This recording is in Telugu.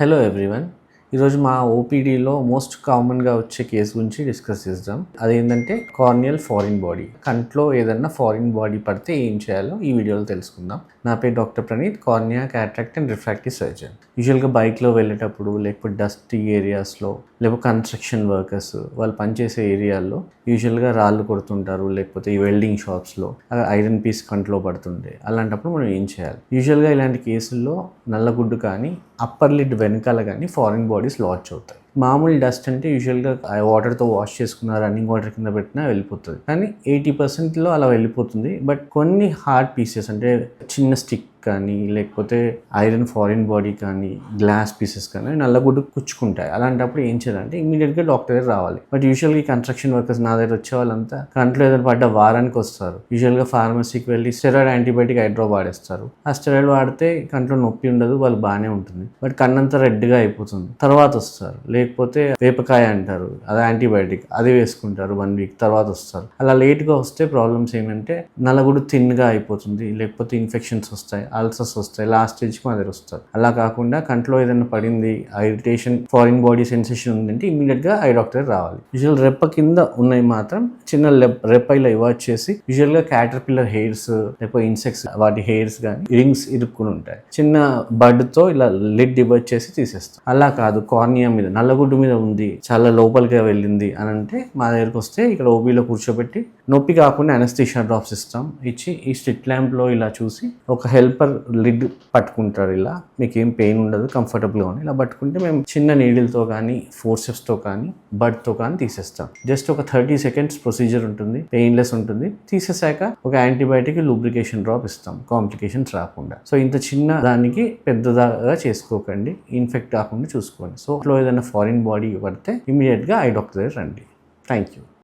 హలో ఎవ్రీవన్ ఈరోజు మా ఓపీడీలో మోస్ట్ కామన్గా వచ్చే కేసు గురించి డిస్కస్ చేద్దాం. అదేంటంటే కార్నియల్ ఫారిన్ బాడీ కంట్లో ఏదన్నా ఫారిన్ బాడీ పడితే ఏం చేయాలో ఈ వీడియోలో తెలుసుకుందాం. నా పేరు doctor Praneeth cornea cataract and refractive surgeon యూజువల్గా బైక్లో వెళ్ళేటప్పుడు లేకపోతే డస్టీ ఏరియాస్లో లేకపోతే కన్స్ట్రక్షన్ వర్కర్స్ వాళ్ళు పనిచేసే ఏరియాల్లో యూజువల్గా రాళ్ళు కొడుతుంటారు లేకపోతే ఈ వెల్డింగ్ షాప్స్లో ఐరన్ పీస్ కంట్లో పడుతుండే. అలాంటప్పుడు మనం ఏం చేయాలి? యూజువల్గా ఇలాంటి కేసుల్లో నల్లగుడ్డు కానీ అప్పర్ లిడ్ వెనకాల కానీ ఫారిన్ బాడీస్ లాచ్ అవుతాయి. మామూలు డస్ట్ అంటే యూజువల్గా వాటర్తో వాష్ చేసుకున్న రన్నింగ్ వాటర్ కింద పెట్టినా వెళ్ళిపోతుంది. కానీ ఎయిటీ పర్సెంట్లో అలా వెళ్ళిపోతుంది. బట్ కొన్ని హార్డ్ పీసెస్ అంటే చిన్న స్టిక్ కానీ లేకపోతే ఐరన్ ఫారిన్ బాడీ కానీ గ్లాస్ పీసెస్ కానీ నల్లగుడ్డు కుచ్చుకుంటాయి. అలాంటప్పుడు ఏం చేయాలంటే ఇమీడియట్గా డాక్టర్ దగ్గర రావాలి. బట్ యూజువల్గా కన్స్ట్రక్షన్ వర్కర్స్ నా దగ్గర వచ్చే వాళ్ళంతా కంట్లో ఏదైనా పడ్డ వారానికి వస్తారు. యూజువల్గా ఫార్మసీకి వెళ్ళి స్టెరాయిడ్ యాంటీబయాటిక్ హైడ్రో వాడేస్తారు. ఆ స్టెరాయిడ్ వాడితే కంట్లో నొప్పి ఉండదు వాళ్ళు బాగానే ఉంటుంది. బట్ కన్నంతా రెడ్గా అయిపోతుంది. తర్వాత వస్తారు. లేకపోతే వేపకాయ అంటారు అది యాంటీబయాటిక్ అది వేసుకుంటారు వన్ వీక్ తర్వాత వస్తారు. అలా లేట్గా వస్తే ప్రాబ్లమ్స్ ఏమంటే నల్లగుడు థిన్గా అయిపోతుంది. లేకపోతే ఇన్ఫెక్షన్స్ వస్తాయి. అల్సర్స్ వస్తాయి లాస్ట్ స్టేజ్కి మా దగ్గర వస్తారు అలా కాకుండా కంట్లో ఏదైనా పడింది ఆ ఇరిటేషన్ ఫారిన్ బాడీ సెన్సేషన్ ఉందంటే ఇమీడియట్గా ఐ డాక్టర్ రావాలి. యూజువల్ రెప్ప కింద ఉన్నాయి మాత్రం చిన్న రెప్ప ఇలా ఇవాచ్ చేసి యూజువల్గా క్యాటర్ పిల్లర్ హెయిర్స్ లేకపోతే ఇన్సెక్ట్స్ వాటి హెయిర్స్ కానీ రింగ్స్ ఇరుక్కుని ఉంటాయి. చిన్న బడ్తో ఇలా లిడ్ డివైడ్ చేసి తీసేస్తాం. అలా కాదు కార్నియా మీద నల్లగుడ్డు మీద ఉంది చాలా లోపలిగా వెళ్ళింది అని అంటే మా దగ్గరకు వస్తే ఇక్కడ ఓబీలో కూర్చోబెట్టి నొప్పి కాకుండా అనస్థిషియా డ్రాప్స్ ఇస్తాం ఇచ్చి ఈ స్ట్రిట్ ల్యాంప్లో ఇలా చూసి ఒక హెల్ప్ హెల్పర్ లిడ్ పట్టుకుంటారు ఇలా. మీకు ఏం పెయిన్ ఉండదు కంఫర్టబుల్గా ఉంది ఇలా పట్టుకుంటే మేము చిన్న నీడిల్తో కానీ ఫోర్సెస్తో కానీ బడ్తో కానీ తీసేస్తాం. జస్ట్ ఒక థర్టీ సెకండ్స్ ప్రొసీజర్ ఉంటుంది పెయిన్లెస్ ఉంటుంది. తీసేసాక ఒక యాంటీబయాటిక్ లూబ్రికేషన్ డ్రాప్ ఇస్తాం కాంప్లికేషన్స్ రాకుండా. సో ఇంత చిన్న దానికి పెద్దదాగా చేసుకోకండి ఇన్ఫెక్ట్ కాకుండా చూసుకోండి. సో ఇట్లా ఏదైనా ఫారిన్ బాడీ పడితే ఇమీడియట్గా ఐ డాక్టర్ దగ్గర రండి. Thank you.